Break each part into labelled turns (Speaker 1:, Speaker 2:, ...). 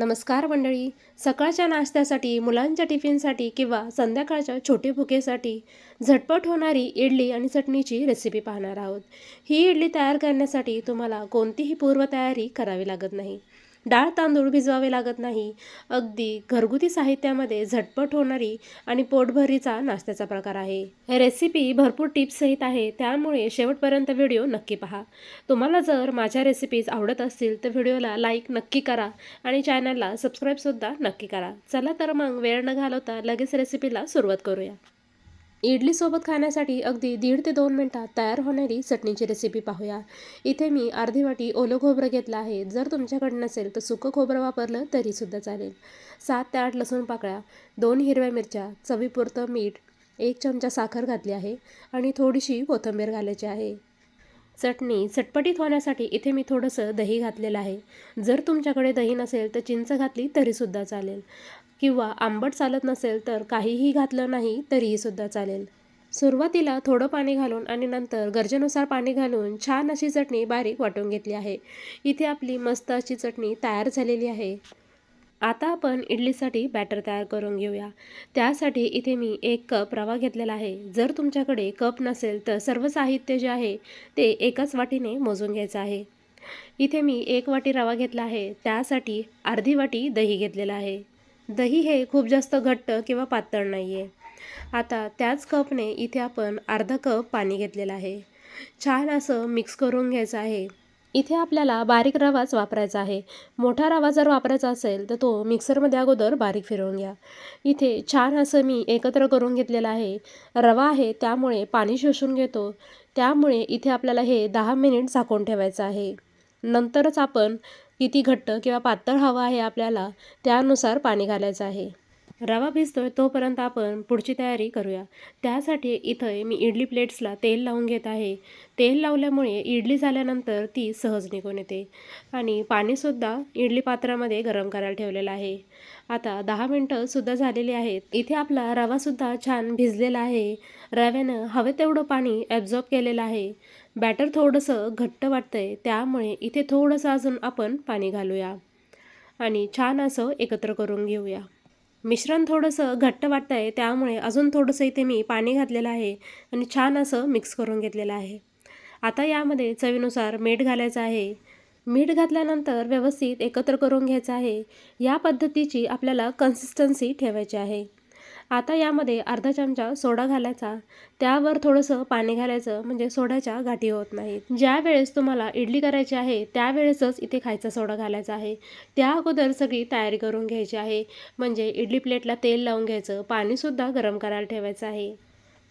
Speaker 1: नमस्कार मंडळी. सकाळच्या नाश्त्यासाठी मुलांच्या टिफिनसाठी किंवा संध्याकाळच्या छोटे भुकेसाठी झटपट होणारी इडली आणि चटणीची रेसिपी पाहणार आहोत. ही इडली तयार करण्यासाठी तुम्हाला कोणतीही पूर्वतयारी करावी लागत नाही. डाळ तांदूळ भिजवावे लागत नाही. अगदी घरगुती साहित्यामध्ये झटपट होणारी आणि पोटभरीचा नाश्त्याचा प्रकार आहे. रेसिपी भरपूर टिप्ससहित आहे त्यामुळे शेवटपर्यंत व्हिडिओ नक्की पहा. तुम्हाला जर माझ्या रेसिपीज आवडत असतील तर व्हिडिओला लाईक नक्की करा आणि चॅनलला सबस्क्राईबसुद्धा नक्की करा. चला तर मग वेळ न घालवता लगेच रेसिपीला सुरुवात करूया. इडलीसोबत खाण्यासाठी अगदी दीड ते दोन मिनटात तयार होणारी चटणीची रेसिपी पाहूया. इथे मी अर्धी वाटी ओलं खोबरं घेतलं आहे. जर तुमच्याकडे नसेल तर सुकं खोबरं वापरलं तरीसुद्धा चालेल. सात ते आठ लसूण पाकळ्या दोन हिरव्या मिरच्या चवीपुरतं मीठ एक चमचा साखर घातली आहे आणि थोडीशी कोथिंबीर घालायची आहे. चटणी चटपटीत होण्यासाठी इथे मी थोडंसं दही घातलेलं आहे. जर तुमच्याकडे दही नसेल तर चिंच घातली तरीसुद्धा चालेल. किंवा आंबट चालत नसेल तर काहीही घातलं नाही तरीहीसुद्धा चालेल. सुरुवातीला थोडं पाणी घालून आणि नंतर गरजेनुसार पाणी घालून छान अशी चटणी बारीक वाटून घेतली आहे. इथे आपली मस्त अशी चटणी तयार झालेली आहे. आता आपण इडलीसाठी बॅटर तयार करून घेऊया. त्यासाठी इथे मी एक कप रवा घेतलेला आहे. जर तुमच्याकडे कप नसेल तर सर्व साहित्य जे आहे ते एकाच वाटीने मोजून घ्यायचं आहे. इथे मी एक वाटी रवा घेतला आहे. त्यासाठी अर्धी वाटी दही घेतलेलं आहे. दही हे खूप जास्त घट्ट किंवा पातळ नाही आहे आता त्याच कपने इथे आपण अर्धा कप पाणी घेतलेलं आहे. छान असं मिक्स करून घ्यायचं आहे. इथे आपल्याला बारीक रवाच वापरायचा आहे. मोठा रवा जर वापरायचा असेल तर तो मिक्सरमध्ये अगोदर बारीक फिरवून घ्या. इथे छान असं मी एकत्र करून घेतलेलं आहे. रवा आहे त्यामुळे पाणी शोषून घेतो. त्यामुळे इथे आपल्याला हे दहा मिनिट झाकून ठेवायचं आहे. नंतरच आपण किती घट्ट किंवा पातळ हवं आहे आपल्याला त्यानुसार पाणी घालायचं आहे. रवा भिजतोय तोपर्यंत आपण पुढची तयारी करूया. त्यासाठी इथं मी इडली प्लेट्सला तेल लावून घेत आहे. तेल लावल्यामुळे इडली झाल्यानंतर ती सहज निघून येते. आणि पाणीसुद्धा इडली पात्रामध्ये गरम करायला ठेवलेलं आहे. आता दहा मिनटंसुद्धा झालेली आहेत. इथे आपला रवासुद्धा छान भिजलेला आहे. रव्यानं हवे तेवढं पाणी ॲब्झॉर्ब केलेलं आहे. बॅटर थोडंसं घट्ट वाटतं आहे त्यामुळे इथे थोडंसं अजून आपण पाणी घालूया. आणि छान असं एकत्र करून घेऊया. मिश्रण थोडंसं घट्ट वाटतं आहे त्यामुळे अजून थोडंसं इथे मी पाणी घातलेलं आहे आणि छान असं मिक्स करून घेतलेलं आहे. आता यामध्ये चवीनुसार मीठ घालायचं आहे. मीठ घातल्यानंतर व्यवस्थित एकत्र करून घ्यायचं आहे. या पद्धतीची आपल्याला कन्सिस्टन्सी ठेवायची आहे. आता यामध्ये अर्धा चमचा सोडा घालायचा. त्यावर थोडंसं पाणी घालायचं म्हणजे सोड्याच्या गाठी होत नाहीत. ज्या वेळेस तुम्हाला इडली करायची आहे त्यावेळेसच इथे खायचा सोडा घालायचा आहे. त्या अगोदर सगळी तयारी करून घ्यायची आहे. म्हणजे इडली प्लेटला तेल लावून घ्यायचं पाणीसुद्धा गरम करायला ठेवायचं आहे.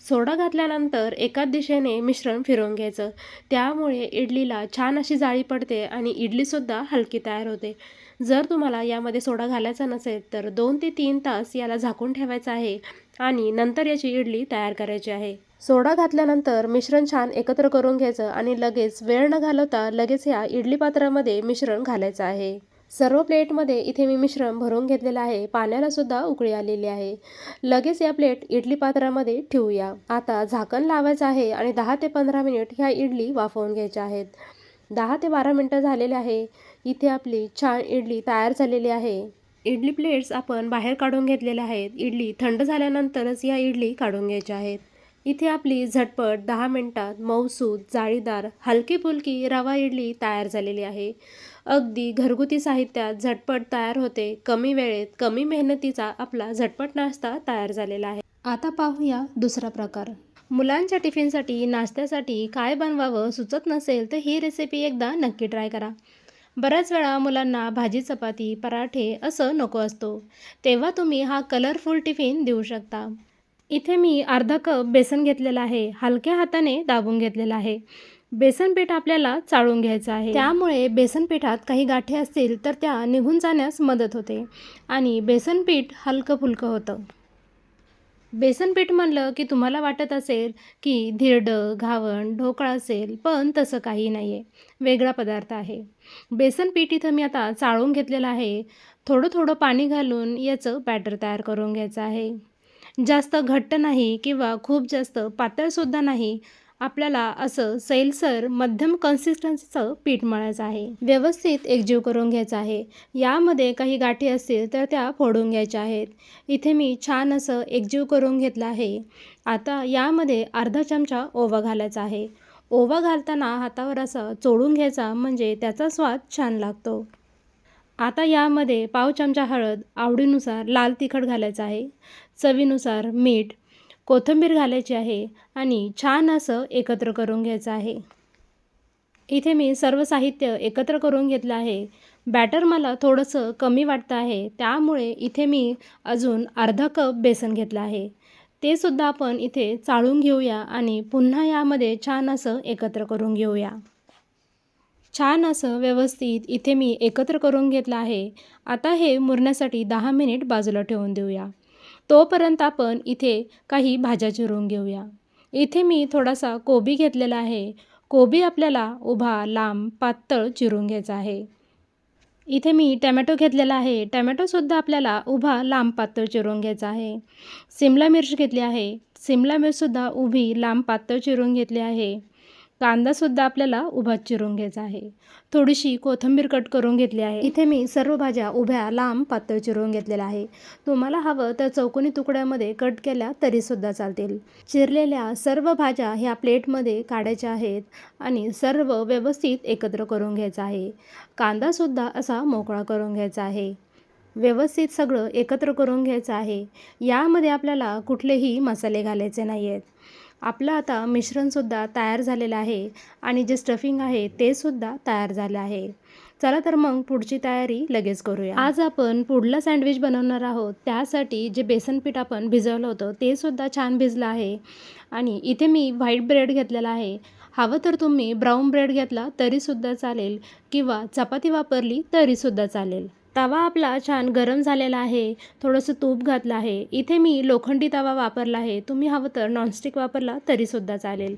Speaker 1: सोडा घातल्यानंतर एकाच दिशेने मिश्रण फिरवून घ्यायचं. त्यामुळे इडलीला छान अशी जाळी पडते आणि इडलीसुद्धा हलकी तयार होते. जर तुम्हाला यामध्ये सोडा घालायचा नसेल तर दोन ते तीन तास याला झाकून ठेवायचं आहे आणि नंतर याची इडली तयार करायची आहे. सोडा घातल्यानंतर मिश्रण छान एकत्र करून घ्यायचं आणि लगेच वेळ न घालवता लगेच ह्या इडली पात्रामध्ये मिश्रण घालायचं आहे. सर्व प्लेटमध्ये इथे मी मिश्रण भरून घेतलेलं आहे. पाण्याला सुद्धा उकळी आलेली आहे. लगेच या प्लेट इडली पात्रामध्ये ठेवूया. आता झाकण लावायचं आहे आणि दहा ते पंधरा मिनिट ह्या इडली वाफवून घ्यायच्या आहेत. दहा ते बारा मिनटं झालेले आहे. इथे आपली छान इडली तयार झालेली आहे. इडली प्लेट्स आपण बाहेर काढून घेतलेल्या आहेत. इडली थंड झाल्यानंतरच या इडली काढून घ्यायच्या आहेत. इथे आपली झटपट दहा मिनटात मऊसूद जाळीदार हलकी फुलकी रवा इडली तयार झालेली आहे. अगदी घरगुती साहित्यात झटपट तयार होते. कमी वेळेत कमी मेहनतीचा आपला झटपट नाश्ता तयार झालेला आहे. आता पाहूया दुसरा प्रकार. मुलांच्या टिफिनसाठी नाश्त्यासाठी काय बनवावं सुचत नसेल तर ही रेसिपी एकदा नक्की ट्राय करा. बऱ्याच वेळा मुलांना भाजी चपाती पराठे असं नको असतो. तेव्हा तुम्ही हा कलरफुल टिफिन देऊ शकता. इथे मी अर्धा कप बेसन घेतलेला आहे. हलक्या हाताने दाबून घेतलेला आहे. बेसन पीठ आपल्याला चाळून घ्यायचं आहे. त्यामुळे बेसन पिठात काही गाठी असतील तर त्या निघून जाण्यास मदत होते. आणि बेसन पीठ हलकं फुलकं होतं. बेसन पीठ म्हणलं की तुम्हाला वाटत असेल की धिरडं घावण ढोकळा असेल पण तसं काही नाही आहे वेगळा पदार्थ आहे. बेसन पीठ इथं मी आता चाळून घेतलेलं आहे. थोडं थोडं पाणी घालून याचं बॅटर तयार करून घ्यायचं आहे. जास्त घट्ट नाही किंवा खूप जास्त पातळसुद्धा नाही आपल्याला असं सैलसर मध्यम कन्सिस्टन्सीचं पीठ मळायचं आहे. व्यवस्थित एकजीव करून घ्यायचं आहे. यामध्ये काही गाठी असतील तर त्या फोडून घ्यायच्या आहेत. इथे मी छान असं एकजीव करून घेतलं आहे. आता यामध्ये अर्धा चमचा ओवा घालायचा आहे. ओवा घालताना हातावर असा चोळून घ्यायचा म्हणजे त्याचा स्वाद छान लागतो. आता यामध्ये पाव चमचा हळद आवडीनुसार लाल तिखट घालायचं आहे. चवीनुसार मीठ कोथिंबीर घालायची आहे आणि छान असं एकत्र करून घ्यायचं आहे. इथे मी सर्व साहित्य एकत्र करून घेतलं आहे. बॅटर मला थोडंसं कमी वाटतं आहे. त्यामुळे इथे मी अजून अर्धा कप बेसन घेतलं आहे. ते सुद्धा आपण इथे चाळून घेऊया आणि पुन्हा यामध्ये छान असं एकत्र करून घेऊया. छान असं व्यवस्थित इथे मी एकत्र करून घेतलं आहे. आता हे मुरण्यासाठी दहा मिनिट बाजूला ठेवून देऊया. तोपर्यंत आपण इथे काही भाज्या चिरून घेऊया. इथे मी थोडासा कोबी घेतलेला आहे. कोबी आपल्याला उभा लांब पातळ चिरून घ्यायचा आहे. इथे मी टॅमॅटो घेतलेला आहे. टॅमॅटोसुद्धा आपल्याला उभा लांब पातळ चिरून घ्यायचा आहे. सिमला मिरची घेतली आहे. सिमला मिरचसुद्धा उभी लांब पातळ चिरून घेतली आहे. कांदासुद्धा आपल्याला उभा चिरून घ्यायचा आहे. थोडीशी कोथिंबीर कट करून घेतली आहे. इथे मी सर्व भाज्या उभ्या लांब पातळ चिरून घेतलेल्या आहे. तुम्हाला हवं तर चौकोनी तुकड्यामध्ये कट केल्या तरीसुद्धा चालतील. चिरलेल्या सर्व भाज्या ह्या प्लेटमध्ये काढायच्या आहेत आणि सर्व व्यवस्थित एकत्र करून घ्यायचं आहे. कांदासुद्धा असा मोकळा करून घ्यायचा आहे. व्यवस्थित सगळं एकत्र करून घ्यायचं आहे. यामध्ये आपल्याला कुठलेही मसाले घालायचे नाही आहेत आपलं आता मिश्रणसुद्धा तयार झालेलं आहे आणि जे स्टफिंग आहे ते सुद्धा तयार झालं आहे. चला तर मग पुढची तयारी लगेच करूया. आज आपण पुढला सँडविच बनवणार आहोत. त्यासाठी जे बेसन पीठ आपण भिजवलं होतं ते सुद्धा छान भिजलं आहे. आणि इथे मी व्हाईट ब्रेड घेतलेला आहे. हवं तर तुम्ही ब्राऊन ब्रेड घेतला तरीसुद्धा चालेल किंवा चपाती वापरली तरीसुद्धा चालेल. तवा आपला छान गरम झालेला आहे थोडंसं तूप घातलं आहे. इथे मी लोखंडी तवा वापरला आहे. तुम्ही हवं तर नॉनस्टिक वापरला तरीसुद्धा चालेल.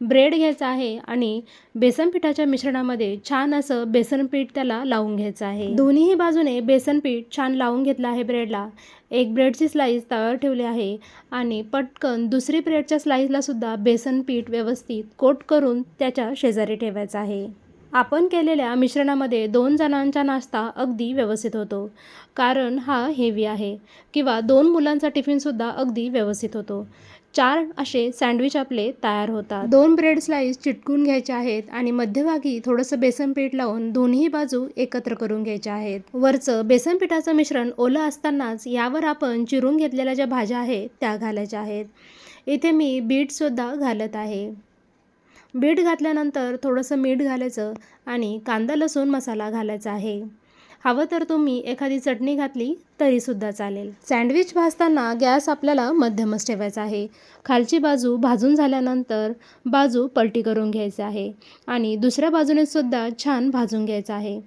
Speaker 1: ब्रेड घ्यायचा आहे आणि बेसन पिठाच्या मिश्रणामध्ये छान असं बेसन पीठ त्याला लावून घ्यायचं आहे. दोन्हीही बाजूने बेसन पीठ छान लावून घेतलं आहे ब्रेडला. एक ब्रेडची स्लाईस तव्यावर ठेवली आहे आणि पटकन दुसरी ब्रेडच्या स्लाईसलासुद्धा बेसन पीठ व्यवस्थित कोट करून त्याच्या शेजारी ठेवायचं आहे. आपण केलेल्या मिश्रणामध्ये दोन जणांचा नाश्ता अगदी व्यवस्थित होतो. कारण हा हेवी आहे किंवा दोन मुलांचा टिफिनसुद्धा अगदी व्यवस्थित होतो. चार असे सँडविच आपले तयार होतात. दोन ब्रेड स्लाईस चिटकून घ्यायचे आहेत आणि मध्यभागी थोडंसं बेसन पीठ लावून दोन्ही बाजू एकत्र करून घ्यायच्या आहेत. वरचं बेसन पिठाचं मिश्रण ओलं असतानाच यावर आपण चिरून घेतलेल्या ज्या भाज्या आहेत त्या घालायच्या आहेत. इथे मी बीटसुद्धा घालत आहे. बीट घातल्यानंतर थोडंसं मीठ घालायचं आणि कांदा लसूण मसाला घालायचा आहे. हवं तर तुम्ही एखादी चटणी घातली तरीसुद्धा चालेल. सँडविच भाजताना गॅस आपल्याला मध्यमच ठेवायचा आहे. खालची बाजू भाजून झाल्यानंतर बाजू पलटी करून घ्यायची आहे आणि दुसऱ्या बाजूने सुद्धा छान भाजून घ्यायचं आहे.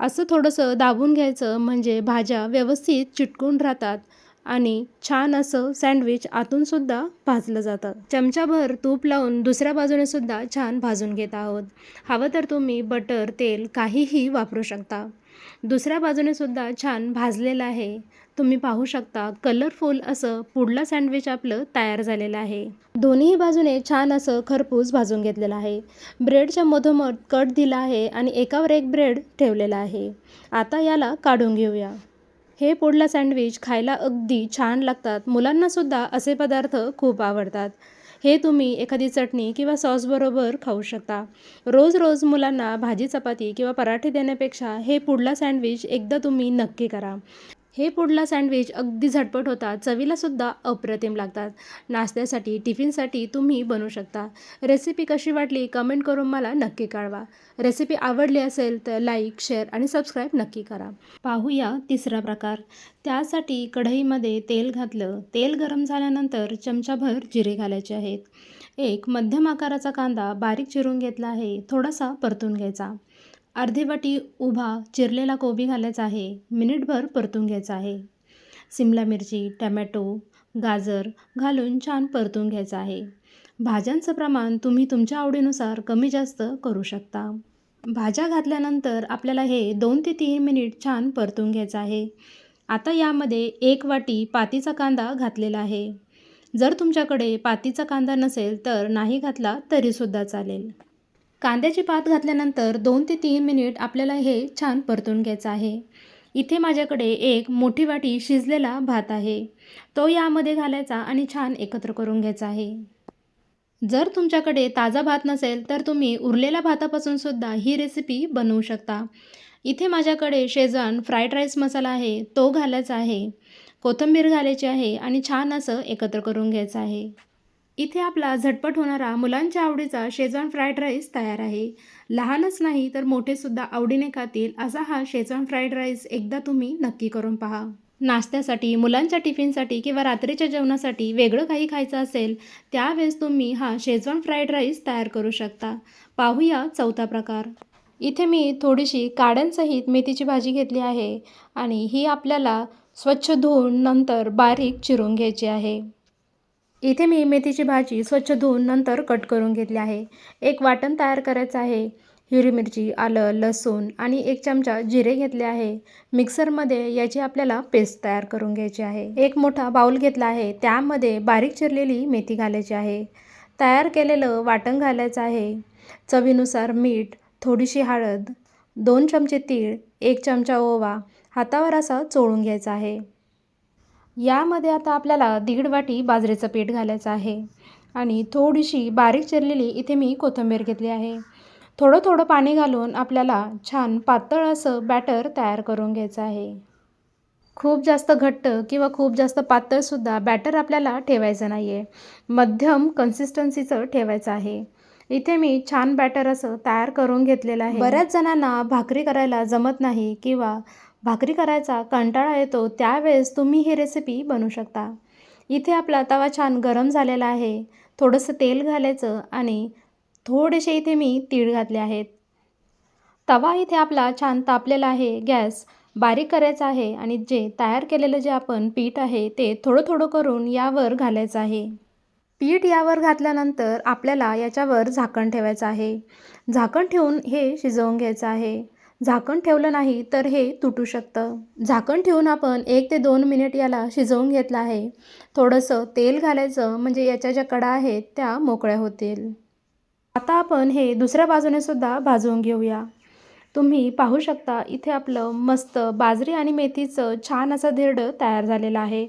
Speaker 1: असं थोडंसं दाबून घ्यायचं म्हणजे भाज्या व्यवस्थित चिटकून राहतात. आणि छान असं सँडविच आतूनसुद्धा भाजलं जातं. चमचाभर तूप लावून दुसऱ्या बाजूने सुद्धा छान भाजून घेत आहोत. हवं तर तुम्ही बटर तेल काहीही वापरू शकता. दुसऱ्या बाजूने सुद्धा छान भाजलेलं आहे. तुम्ही पाहू शकता कलरफुल असं पुढला सँडविच आपलं तयार झालेलं आहे. दोन्ही बाजूने छान असं खरपूस भाजून घेतलेलं आहे. ब्रेडच्या मधोमध कट दिला आहे आणि एकावर एक ब्रेड ठेवलेला आहे. आता याला काढून घेऊया. हे पुढला सँडविच खायला अगदी छान लागतात. मुलांनासुद्धा असे पदार्थ खूप आवडतात. हे तुम्ही एखादी चटणी किंवा सॉसबरोबर खाऊ शकता. रोज रोज मुलांना भाजी चपाती किंवा पराठे देण्यापेक्षा हे पुढला सँडविच एकदा तुम्ही नक्की करा. हे पुढला सँडविच अगदी झटपट होतात चवीलासुद्धा अप्रतिम लागतात. नाश्त्यासाठी टिफिनसाठी तुम्ही बनवू शकता. रेसिपी कशी वाटली कमेंट करून मला नक्की कळवा. रेसिपी आवडली असेल तर लाईक शेअर आणि सबस्क्राईब नक्की करा. पाहूया तिसरा प्रकार. त्यासाठी कढईमध्ये तेल घातलं. तेल गरम झाल्यानंतर चमचाभर जिरे घालायचे आहेत. एक मध्यम आकाराचा कांदा बारीक चिरून घेतला आहे. थोडासा परतून घ्यायचा. अर्धी वाटी उभा चिरलेला कोबी घालायचा आहे. मिनिटभर परतून घ्यायचा आहे. सिमला मिरची टमॅटो गाजर घालून छान परतून घ्यायचं आहे. भाज्यांचं प्रमाण तुम्ही तुमच्या आवडीनुसार कमी जास्त करू शकता. भाज्या घातल्यानंतर आपल्याला हे दोन ते तीन मिनिट छान परतून घ्यायचं आहे. आता यामध्ये एक वाटी पातीचा कांदा घातलेला आहे. जर तुमच्याकडे पातीचा कांदा नसेल तर नाही घातला तरीसुद्धा चालेल. कांद्याची पात घातल्यानंतर दोन ते तीन मिनिट आपल्याला हे छान परतून घ्यायचं आहे. इथे माझ्याकडे एक मोठी वाटी शिजलेला भात आहे. तो यामध्ये घालायचा आणि छान एकत्र करून घ्यायचा आहे. जर तुमच्याकडे ताजा भात नसेल तर तुम्ही उरलेल्या भातापासून सुद्धा ही रेसिपी बनवू शकता. इथे माझ्याकडे शेजवान फ्राईड राईस मसाला आहे तो घालायचा आहे. कोथिंबीर घालायची आहे आणि छान असं एकत्र करून घ्यायचं आहे. इथे आपला झटपट होणारा मुलांच्या आवडीचा शेजवान फ्राईड राईस तयार आहे. लहानच नाही तर मोठेसुद्धा आवडीने खातील असा हा शेजवान फ्राईड राईस एकदा तुम्ही नक्की करून पहा. नाश्त्यासाठी मुलांच्या टिफिनसाठी किंवा रात्रीच्या जेवणासाठी वेगळं काही खायचं असेल त्यावेळेस तुम्ही हा शेजवान फ्राईड राईस तयार करू शकता. पाहूया चौथा प्रकार. इथे मी थोडीशी काड्यांसहित मेथीची भाजी घेतली आहे आणि ही आपल्याला स्वच्छ धुवून नंतर बारीक चिरून घ्यायची आहे. इथे मी मेथीची भाजी स्वच्छ धुवून नंतर कट करून घेतली आहे. एक वाटण तयार करायचं आहे. हिरवी मिरची आलं लसूण आणि एक चमचा जिरे घेतले आहे. मिक्सरमध्ये याची आपल्याला पेस्ट तयार करून घ्यायची आहे. एक मोठा बाऊल घेतला आहे. त्यामध्ये बारीक चिरलेली मेथी घालायची आहे. तयार केलेलं वाटण घालायचं आहे. चवीनुसार मीठ थोडीशी हळद दोन चमचे तीळ एक चमचा ओवा हातावर असा चोळून घ्यायचा आहे. यामध्ये आता आपल्याला दीड वाटी बाजरीचं पीठ घालायचं आहे. आणि थोडीशी बारीक चिरलेली इथे मी कोथिंबीर घेतली आहे. थोडं थोडं पाणी घालून आपल्याला छान पातळ असं बॅटर तयार करून घ्यायचं आहे. खूप जास्त घट्ट किंवा खूप जास्त पातळसुद्धा बॅटर आपल्याला ठेवायचं नाही आहे मध्यम कन्सिस्टन्सीचं ठेवायचं आहे. इथे मी छान बॅटर असं तयार करून घेतलेलं आहे. बऱ्याच जणांना भाकरी करायला जमत नाही किंवा भाकरी करायचा कंटाळा येतो त्यावेळेस तुम्ही ही रेसिपी बनवू शकता. इथे आपला तवा छान गरम झालेला आहे. थोडंसं तेल घालायचं आणि थोडेसे इथे मी तीळ घातले आहेत. तवा इथे आपला छान तापलेला आहे. गॅस बारीक करायचा आहे आणि जे तयार केलेलं जे आपण पीठ आहे ते थोडं थोडं करून यावर घालायचं आहे. पीठ यावर घातल्यानंतर आपल्याला याच्यावर झाकण ठेवायचं आहे. झाकण ठेवून हे शिजवून घ्यायचं आहे. झाकण ठेवलं नाही तर हे तुटू शकतं. झाकण ठेवून आपण एक ते दोन मिनिट याला शिजवून घेतलं आहे. थोडंसं तेल घालायचं म्हणजे याच्या ज्या कडा आहेत त्या मोकळ्या होतील. आता आपण हे दुसऱ्या बाजूने सुद्धा भाजवून घेऊया. तुम्ही पाहू शकता इथे आपलं मस्त बाजरी आणि मेथीचं छान असं धिरडं तयार झालेलं आहे.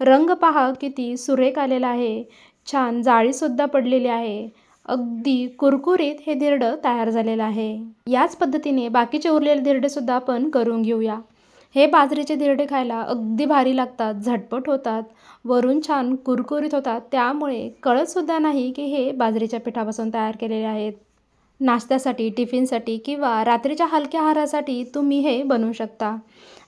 Speaker 1: रंग पहा किती सुरेख आलेला आहे. छान जाळीसुद्धा पडलेली आहे. अगदी कुरकुरीत हे धिरडं तयार झालेलं आहे. याच पद्धतीने बाकीचे उरलेले धिरडेसुद्धा आपण करून घेऊया. हे बाजरीचे धिरडे खायला अगदी भारी लागतात झटपट होतात वरून छान कुरकुरीत होतात. त्यामुळे कळतसुद्धा नाही की हे बाजरीच्या पिठापासून तयार केलेले आहेत. नाश्त्यासाठी टिफिनसाठी किंवा रात्रीच्या हलक्या आहारासाठी तुम्ही हे बनवू शकता.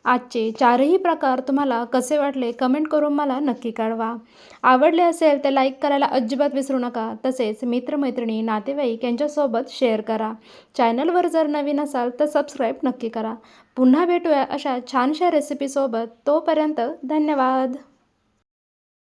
Speaker 1: आजचे चारही प्रकार तुम्हाला कसे वाटले कमेंट करून मला नक्की कळवा. आवडले असेल तर लाईक करायला अजिबात विसरू नका. तसेच मित्रमैत्रिणी नातेवाईक यांच्यासोबत शेअर करा. चॅनलवर जर नवीन असाल तर सबस्क्राईब नक्की करा. पुन्हा भेटूया अशा छानशा रेसिपीसोबत तोपर्यंत धन्यवाद.